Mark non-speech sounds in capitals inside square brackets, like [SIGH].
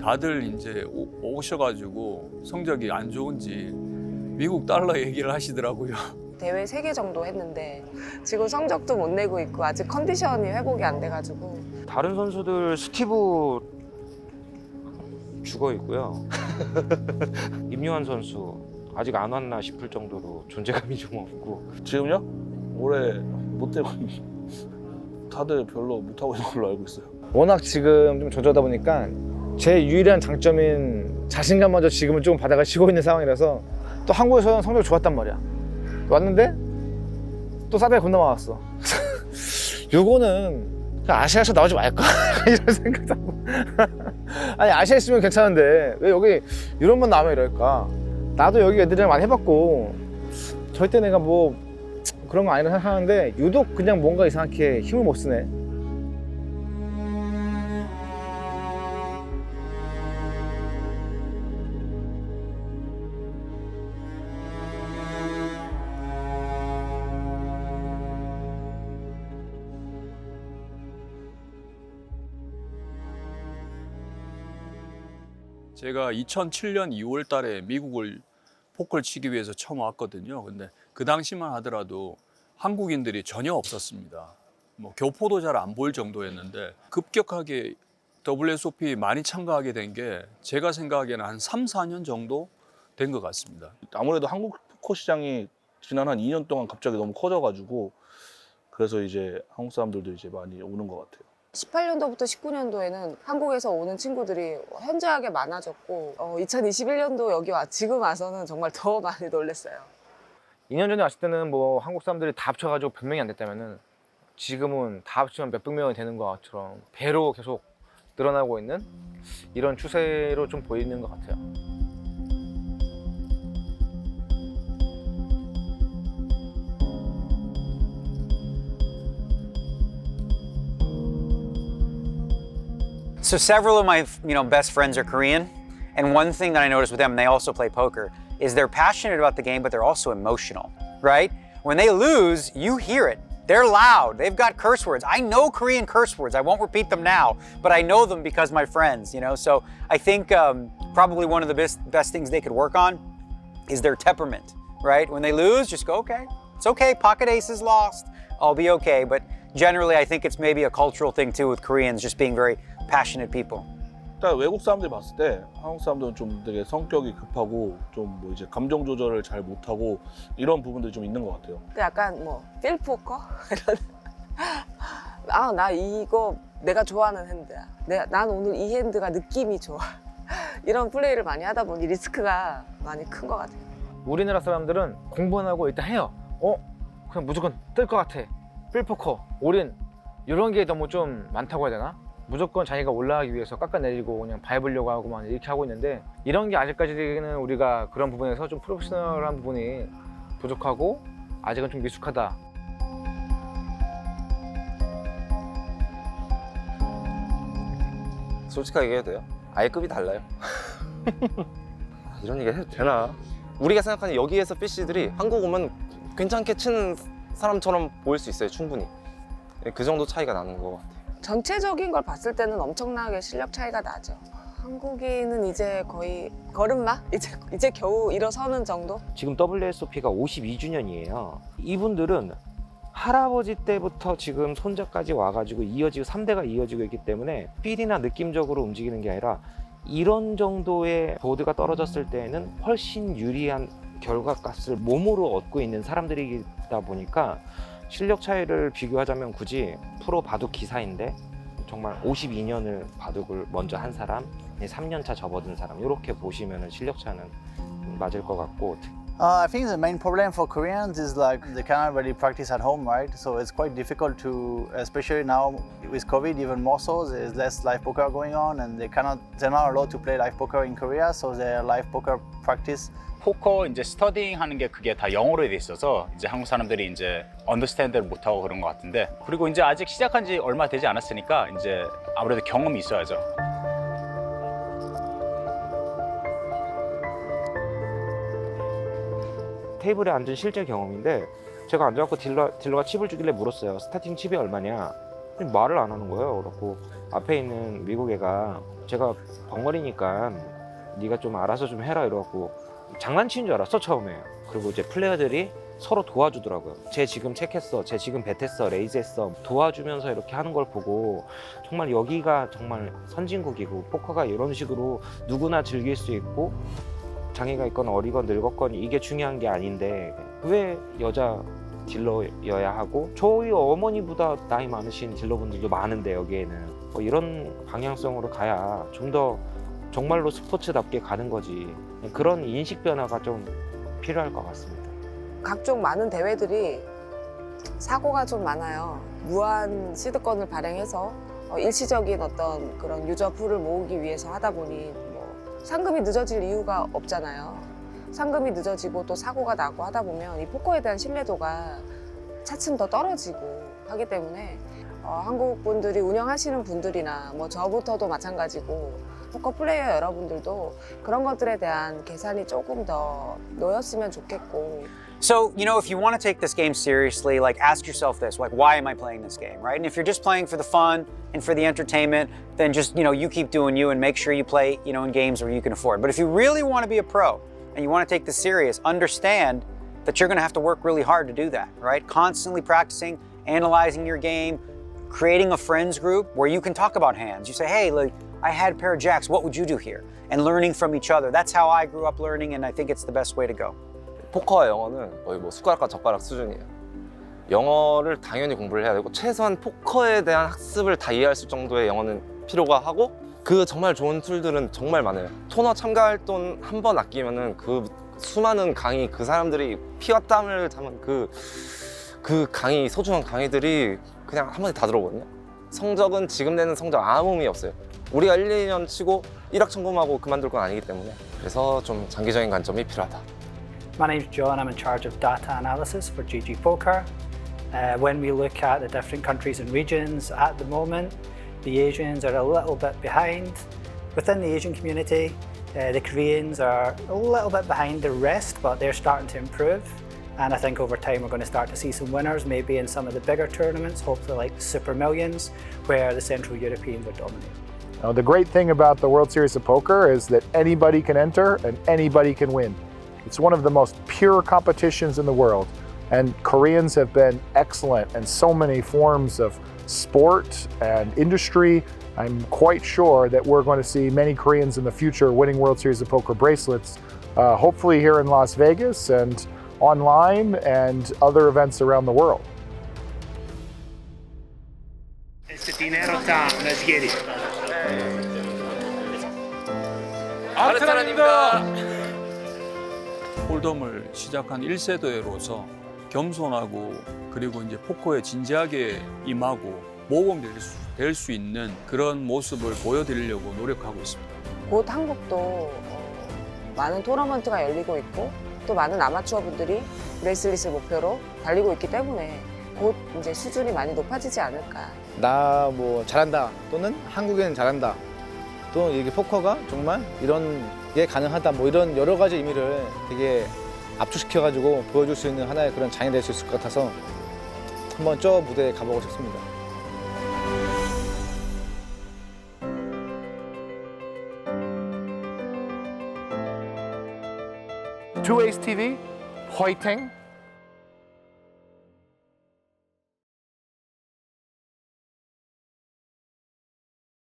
다들 이제 오- 오셔가지고 성적이 안 좋은지 미국 달러 얘기를 하시더라고요. 대회 세 개 정도 했는데 지금 성적도 못 내고 있고 아직 컨디션이 회복이 안 돼가지고 다른 선수들 스티브 죽어 있고요. [LAUGHS] 임요한 선수 아직 안 왔나 싶을 정도로 존재감이 좀 없고 지금요? 올해 못 되고 다들 별로 못하고 있는 걸로 알고 있어요. 워낙 지금 좀 저조하다 보니까 제 유일한 장점인 자신감마저 지금은 조금 바닥을 치고 있는 상황이라서 또 한국에서는 성적이 좋았단 말이야. 왔는데 또 사대가 겁나 많았어. 요거는 아시아에서 나오지 말까 [LAUGHS] 이런 생각도 하고 [LAUGHS] 아니 아시아에 있으면 괜찮은데 왜 여기 유럽만 나오면 이럴까 나도 여기 애들이랑 많이 해봤고 절대 내가 뭐 그런 거 아니라 생각하는데 유독 그냥 뭔가 이상하게 힘을 못 쓰네 제가 2007년 2월 달에 미국을 포크를 치기 위해서 처음 왔거든요. 근데 그 당시만 하더라도 한국인들이 전혀 없었습니다. 뭐 교포도 잘 안 보일 정도였는데 급격하게 WSOP 많이 참가하게 된 게 제가 생각하기에는 한 3, 4년 정도 된 것 같습니다. 아무래도 한국 포커 시장이 지난 한 2년 동안 갑자기 너무 커져가지고 그래서 이제 한국 사람들도 이제 많이 오는 것 같아요. 18년도부터 19년도에는 한국에서 오는 친구들이 현저하게 많아졌고 어, 2021년도 여기 와 지금 와서는 정말 더 [LAUGHS] 많이 놀랐어요. 2년 전에 왔을 때는 뭐 한국 사람들이 다 합쳐가지고 100명이 안 됐다면은 지금은 다 합치면 몇백 명이 되는 것처럼 배로 계속 늘어나고 있는 이런 추세로 좀 보이는 것 같아요. So several of my you know best friends are Korean, and one thing that I noticed with them, and they also play poker, is they're passionate about the game, but they're also emotional, right? When they lose, you hear it. They're loud. They've got curse words. I know Korean curse words. I won't repeat them now, but I know them because my friends, you know. So I think um, probably one of the best best things they could work on is their temperament, right? When they lose, just go, okay, it's okay. Pocket ace is lost. I'll be okay. But generally, I think it's maybe a cultural thing too with Koreans just being very passionate people. 일단 외국 사람들이 봤을 때 한국 사람들은 좀 되게 성격이 급하고 좀 뭐 이제 감정 조절을 잘 못하고 이런 부분들이 좀 있는 것 같아요. 그 약간 뭐 필포커 [LAUGHS] 이런 아 나 이거 내가 좋아하는 핸드야. 내가 난 오늘 이 핸드가 느낌이 좋아. [LAUGHS] 이런 플레이를 많이 하다 보니 리스크가 많이 큰 것 같아요. 우리나라 사람들은 공부 안 하고 일단 해요. 어? 그냥 무조건 뜰 것 같아. 필포커, 올인 이런 게 너무 좀 많다고 해야 되나? 무조건 자기가 올라가기 위해서 깎아내리고 그냥 밟으려고 하고만 이렇게 하고 있는데 이런 게 아직까지는 우리가 그런 부분에서 좀 프로페셔널한 부분이 부족하고 아직은 좀 미숙하다. 솔직하게 얘기해도 돼요? 아예 급이 달라요. [LAUGHS] 이런 얘기 해도 되나? 우리가 생각하는 여기에서 피쉬들이 한국 오면 괜찮게 치는 사람처럼 보일 수 있어요, 충분히. 그 정도 차이가 나는 것 같아요. 전체적인 걸 봤을 때는 엄청나게 실력 차이가 나죠. 한국인은 이제 거의 걸음마 [LAUGHS] 이제 이제 겨우 일어서는 정도. 지금 WSOP가 52주년이에요. 이분들은 할아버지 때부터 지금 손자까지 와가지고 이어지고 3대가 이어지고 있기 때문에 필이나 느낌적으로 움직이는 게 아니라 이런 정도의 보드가 떨어졌을 때에는 훨씬 유리한 결과값을 몸으로 얻고 있는 사람들이다 보니까 실력 차이를 비교하자면 굳이 프로 바둑 기사인데 정말 52년을 바둑을 먼저 한 사람, 3년 차 접어든 사람 이렇게 보시면 실력 차는 맞을 것 같고 Uh, I think the main problem for Koreans is like they cannot really practice at home, right? So it's quite difficult to, especially now with COVID, even more so. There's less live poker going on, and they cannot, they're not allowed to play live poker in Korea. So their live poker practice 포커 이제 스터딩 하는 게 그게 다 영어로 돼 있어서 이제 한국 사람들이 이제 언더스탠드를 못 하고 그런 것 같은데 그리고 이제 아직 시작한 지 얼마 되지 않았으니까 이제 아무래도 경험이 있어야죠. 테이블에 앉은 실제 경험인데 제가 앉아갖고 딜러, 딜러가 칩을 주길래 물었어요. 스타팅 칩이 얼마냐? 말을 안 하는 거예요. 그렇고 앞에 있는 미국 애가 제가 벙어리니까 네가 좀 알아서 좀 해라 이러고 장난치는 줄 알았어 처음에. 그리고 이제 플레이어들이 서로 도와주더라고요. 쟤 지금 체크했어, 쟤 지금 bet했어, 레이즈했어 도와주면서 이렇게 하는 걸 보고 정말 여기가 정말 선진국이고 포커가 이런 식으로 누구나 즐길 수 있고 장애가 있건 어리건 늙었건 이게 중요한 게 아닌데 왜 여자 딜러여야 하고 저희 어머니보다 나이 많으신 딜러분들도 많은데 여기에는 뭐 이런 방향성으로 가야 좀 더 정말로 스포츠답게 가는 거지 그런 인식 변화가 좀 필요할 것 같습니다. 각종 많은 대회들이 사고가 좀 많아요. 무한 시드권을 발행해서 어, 일시적인 어떤 그런 유저 풀을 모으기 위해서 하다 보니 뭐 상금이 늦어질 이유가 없잖아요. 상금이 늦어지고 또 사고가 나고 하다 보면 이 포커에 대한 신뢰도가 차츰 더 떨어지고 하기 때문에 어, 한국 분들이 운영하시는 분들이나 뭐 저부터도 마찬가지고 포커 플레이어 여러분들도 그런 것들에 대한 계산이 조금 더 놓였으면 좋겠고 So, you know, if you want to take this game seriously, like ask yourself this, like, why am I playing this game, right? And if you're just playing for the fun and for the entertainment, then just, you know, you keep doing you and make sure you play, you know, in games where you can afford. But if you really want to be a pro and you want to take this serious, understand that you're going to have to work really hard to do that, right? Constantly practicing, analyzing your game, creating a friends group where you can talk about hands. You say, hey, like, I had a pair of jacks, what would you do here? And learning from each other. That's how I grew up learning, and I think it's the best way to go. 포커와 영어는 거의 뭐 숟가락과 젓가락 수준이에요. 영어를 당연히 공부를 해야 되고 최소한 포커에 대한 학습을 다 이해할 수 정도의 영어는 필요가 하고 그 정말 좋은 툴들은 정말 많아요. 토너 참가할 돈 한 번 아끼면은 그 수많은 강의 그 사람들이 피와 땀을 담은 그, 그 강의 소중한 강의들이 그냥 한 번에 다 들어오거든요. 성적은 지금 내는 성적 아무 의미 없어요. 우리가 1, 2년 치고 일확천금하고 그만둘 건 아니기 때문에 그래서 좀 장기적인 관점이 필요하다. My name's John. I'm in charge of data analysis for GG Poker. Uh, when we look at the different countries and regions at the moment, the Asians are a little bit behind. Within the Asian community, uh, the Koreans are a little bit behind the rest, but they're starting to improve. And I think over time we're going to start to see some winners, maybe in some of the bigger tournaments, hopefully like Super Millions, where the Central Europeans are dominating. Now, the great thing about the World Series of Poker is that anybody can enter and anybody can win. It's one of the most pure competitions in the world. And Koreans have been excellent in so many forms of sport and industry. I'm quite sure that we're going to see many Koreans in the future winning World Series of Poker bracelets, uh, hopefully here in Las Vegas and online and other events around the world. It's the dinero time. Let's get it. 홀덤을 시작한 1세대로서 겸손하고 그리고 이제 포커에 진지하게 임하고 모범 될 수, 될수 있는 그런 모습을 보여드리려고 노력하고 있습니다. 곧 한국도 어, 많은 토너먼트가 열리고 있고 또 많은 아마추어 분들이 브레이슬릿을 목표로 달리고 있기 때문에 곧 이제 수준이 많이 높아지지 않을까. 나 뭐 잘한다 또는 한국에는 잘한다 또 이게 포커가 정말 이런 게 가능하다 뭐 이런 여러 가지 의미를 되게 압축시켜 가지고 보여줄 수 있는 하나의 그런 장이 될 수 있을 것 같아서 한번 저 무대에 가보고 싶습니다. Ace TV, 화이팅!